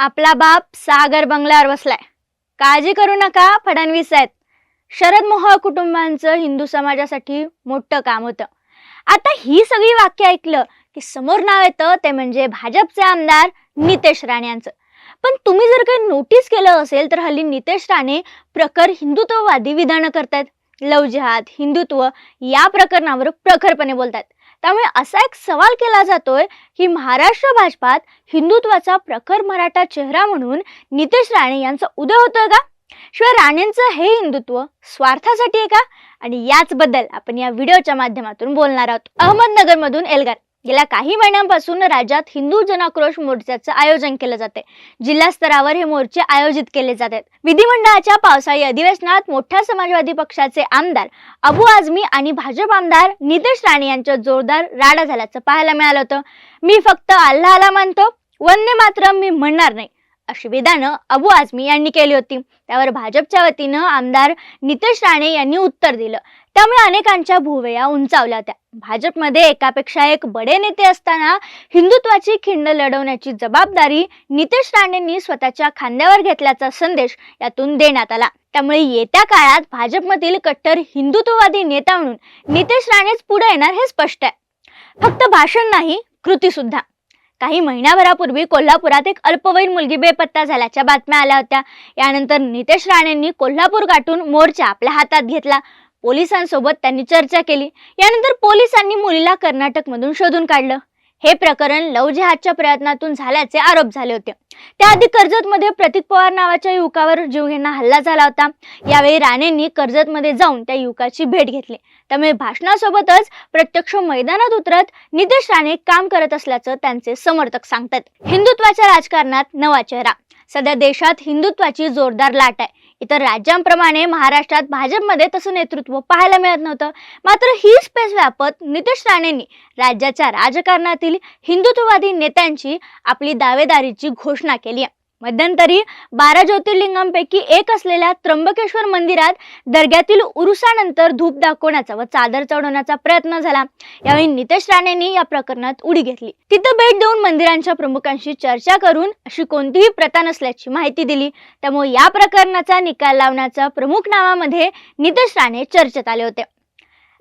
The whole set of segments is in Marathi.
आपला बाप सागर बंगल्यावर बसलाय. काळजी करू नका फडणवीस आहेत. शरद मोहोळ कुटुंबांचं हिंदू समाजासाठी मोठं काम होतं. आता ही सगळी वाक्य ऐकलं की समोर नाव येतं ते म्हणजे भाजपचे आमदार नितेश राणे यांचं. पण तुम्ही जर काही नोटीस केलं असेल तर हल्ली नितेश राणे प्रखर हिंदुत्ववादी विधानं करतायत. लव जिहाद हिंदुत्व या प्रकरणावर प्रखरपणे बोलतात त्यामुळे असा एक सवाल केला जातोय की महाराष्ट्र भाजपात हिंदुत्वाचा प्रखर मराठा चेहरा म्हणून नितेश राणे यांचा उदय होतोय का? शिवाय राणेंचं हे हिंदुत्व स्वार्थासाठी आहे का? आणि याच बद्दल आपण या व्हिडिओच्या माध्यमातून बोलणार आहोत. अहमदनगरमधून एल्गार. गेल्या काही महिन्यांपासून राज्यात हिंदू जनाक्रोश मोर्चाचं आयोजन केलं जाते. जिल्हा स्तरावर हे मोर्चे आयोजित केले जातात. विधिमंडळाच्या पावसाळी अधिवेशनात मोठ्या समाजवादी पक्षाचे आमदार अबू आझमी आणि भाजप आमदार नितेश राणे यांच्या जोरदार राडा झाल्याचं पाहायला मिळालं होतं. मी फक्त अल्लाहला मानतो. वन्य मात्र मी म्हणणार नाही. अशी विधानं अबू आझमी यांनी केली होती. त्यावर भाजपच्या वतीनं आमदार नितेश राणे यांनी उत्तर दिलं. त्यामुळे अनेकांच्या भुवया उंचावल्या होत्या. भाजपमध्ये एकापेक्षा एक बडे नेते असताना हिंदुत्वाची खिंड लढवण्याची जबाबदारी नितेश राणेंनी स्वतःच्या खांद्यावर घेतल्याचा संदेश यातून देण्यात आला. त्यामुळे येत्या काळात भाजपमधील कट्टर हिंदुत्ववादी नेता म्हणून नितेश राणेच पुढे येणार हे स्पष्ट आहे. फक्त भाषण नाही कृती सुद्धा काही महिन्याभरापूर्वी कोल्हापुरात एक अल्पवयीन मुलगी बेपत्ता झाल्याच्या बातम्या आल्या होत्या. यानंतर नितेश राणेंनी कोल्हापूर गाठून मोर्चा आपल्या हातात घेतला. पोलिसांसोबत त्यांनी चर्चा केली. यानंतर पोलिसांनी मुलीला कर्नाटकमधून शोधून काढलं. हे प्रकरण लव जिहादच्या प्रयत्नातून झाल्याचे आरोप झाले होते. त्याआधी कर्जतमध्ये प्रतीक पवार नावाच्या युवकावर जीवघेणा हल्ला झाला होता. यावेळी राणेंनी कर्जतमध्ये जाऊन त्या युवकाची भेट घेतली. त्यामुळे भाषणासोबतच प्रत्यक्ष मैदानात उतरत नितेश राणे काम करत असल्याचं त्यांचे समर्थक सांगतात. हिंदुत्वाच्या राजकारणात नवा चेहरा. सध्या देशात हिंदुत्वाची जोरदार लाट आहे. इतर राज्यांप्रमाणे महाराष्ट्रात भाजपमध्ये तसं नेतृत्व पाहायला मिळत नव्हतं. मात्र ही स्पेस व्यापत नितेश राणेंनी राज्याच्या राजकारणातील हिंदुत्ववादी नेत्यांची आपली दावेदारीची घोषणा केली आहे. मध्यंतरी बारा ज्योतिर्लिंगांपैकी एक असलेल्या त्र्यंबकेश्वर मंदिरात दर्ग्यातील उरुसानंतर धूप दाखवण्याचा व चादर चढवण्याचा प्रयत्न झाला. यावेळी नितेश राणेंनी या प्रकरणात उडी घेतली. तिथं भेट देऊन मंदिरांच्या प्रमुखांशी चर्चा करून अशी कोणतीही प्रथा नसल्याची माहिती दिली. त्यामुळे या प्रकरणाचा निकाल लावण्याचा प्रमुख नावामध्ये नितेश राणे चर्चेत आले होते.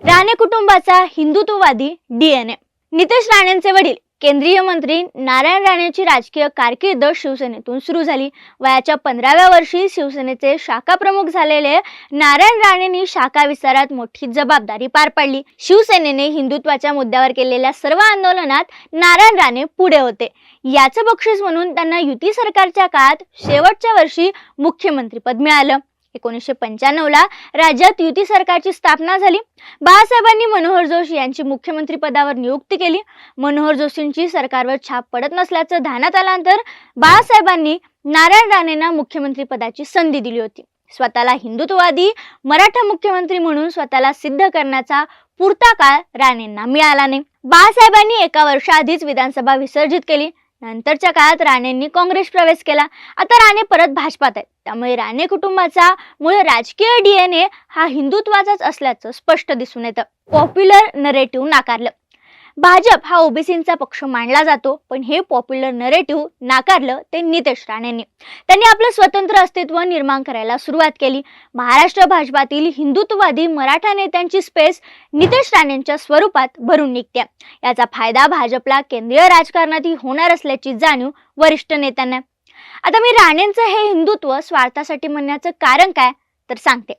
राणे कुटुंबाचा हिंदुत्ववादी डीएनए नितेश राणेंचे वडील केंद्रीय मंत्री नारायण राणेंची राजकीय कारकीर्द शिवसेनेतून सुरू झाली. वयाच्या पंधराव्या वर्षी शिवसेनेचे शाखा प्रमुख झालेले नारायण राणेंनी शाखा विस्तारात मोठी जबाबदारी पार पाडली. शिवसेनेने हिंदुत्वाच्या मुद्द्यावर केलेल्या सर्व आंदोलनात नारायण राणे पुढे होते. याचं बक्षीस म्हणून त्यांना युती सरकारच्या काळात शेवटच्या वर्षी मुख्यमंत्रीपद मिळालं. एकोणीसशे पंच्याण्णवला राज्यात युती सरकारची स्थापना झाली. बाळासाहेबांनी मनोहर जोशी यांची मुख्यमंत्री पदावर नियुक्ती केली. मनोहर जोशींची सरकारवर छाप पडत नसल्याचं ध्यानात आल्यानंतर बाळासाहेबांनी नारायण राणेंना मुख्यमंत्री पदाची संधी दिली होती. स्वतःला हिंदुत्ववादी मराठा मुख्यमंत्री म्हणून स्वतःला सिद्ध करण्याचा पुरता काळ राणेंना मिळाला नाही. बाळासाहेबांनी एका वर्षाआधीच विधानसभा विसर्जित केली. नंतरच्या काळात राणेंनी काँग्रेस प्रवेश केला. आता राणे परत भाजपात आहेत. त्यामुळे राणे कुटुंबाचा मूळ राजकीय डीएनए हा हिंदुत्वाचाच असल्याचं स्पष्ट दिसून येतं. पॉप्युलर नरेटिव्ह नाकारलं. भाजप हा ओबीसींचा पक्ष मानला जातो पण हे पॉप्युलर नरेटिव्ह नाकारलं ते नितेश राणेंनी. त्यांनी आपलं स्वतंत्र अस्तित्व निर्माण करायला सुरुवात केली. महाराष्ट्र भाजपातील हिंदुत्ववादी मराठा नेत्यांची स्पेस नितेश राणेंच्या स्वरूपात भरून निघते. याचा फायदा भाजपला केंद्रीय राजकारणातही होणार असल्याची जाणीव वरिष्ठ नेत्यांना. आता मी राणेंचं हे हिंदुत्व स्वार्थासाठी म्हणण्याचं कारण काय? तर सांगते.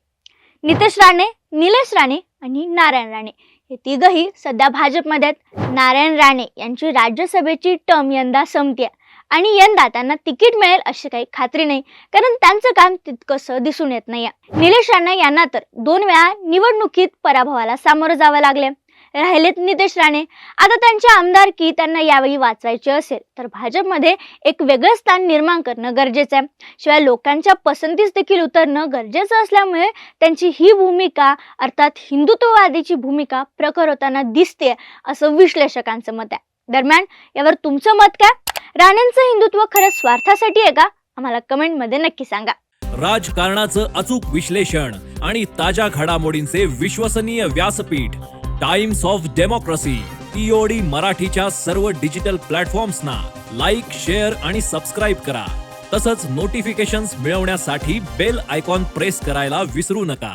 नितेश राणे निलेश राणे आणि नारायण राणे. हे तिघही सध्या भाजपमध्ये आहेत. नारायण राणे यांची राज्यसभेची टर्म यंदा संपते आणि यंदा त्यांना तिकीट मिळेल अशी काही खात्री नाही. कारण त्यांचं काम तितकंसं दिसून येत नाही निलेश राणे यांना तर दोन वेळा निवडणुकीत पराभवाला सामोरं जावं लागले राहिलेत नितेश राणे. आता त्यांची आमदारकी त्यांना यावेळी वाचवायची असेल तर भाजपमध्ये एक वेगळं स्थान निर्माण करणं गरजेचं आहे. शिवाय लोकांच्या पसंतीस देखील उतरणं गरजेचं असल्यामुळे त्यांची ही भूमिका अर्थात हिंदुत्ववादीची भूमिका प्रखर होताना दिसते असं विश्लेषकांचं मत आहे. दरम्यान यावर तुमचं मत काय? राणेंचं हिंदुत्व खरंच स्वार्थासाठी आहे का? आम्हाला कमेंटमध्ये नक्की सांगा. राजकारणाचं अचूक विश्लेषण आणि ताज्या घडामोडींचे विश्वसनीय व्यासपीठ. टाइम्स ऑफ डेमोक्रेसी टीओडी मराठीच्या सर्व डिजिटल प्लॅटफॉर्म्सना लाईक शेअर आणि सबस्क्राईब करा. तसंच नोटिफिकेशन्स मिळवण्यासाठी बेल आयकॉन प्रेस करायला विसरू नका.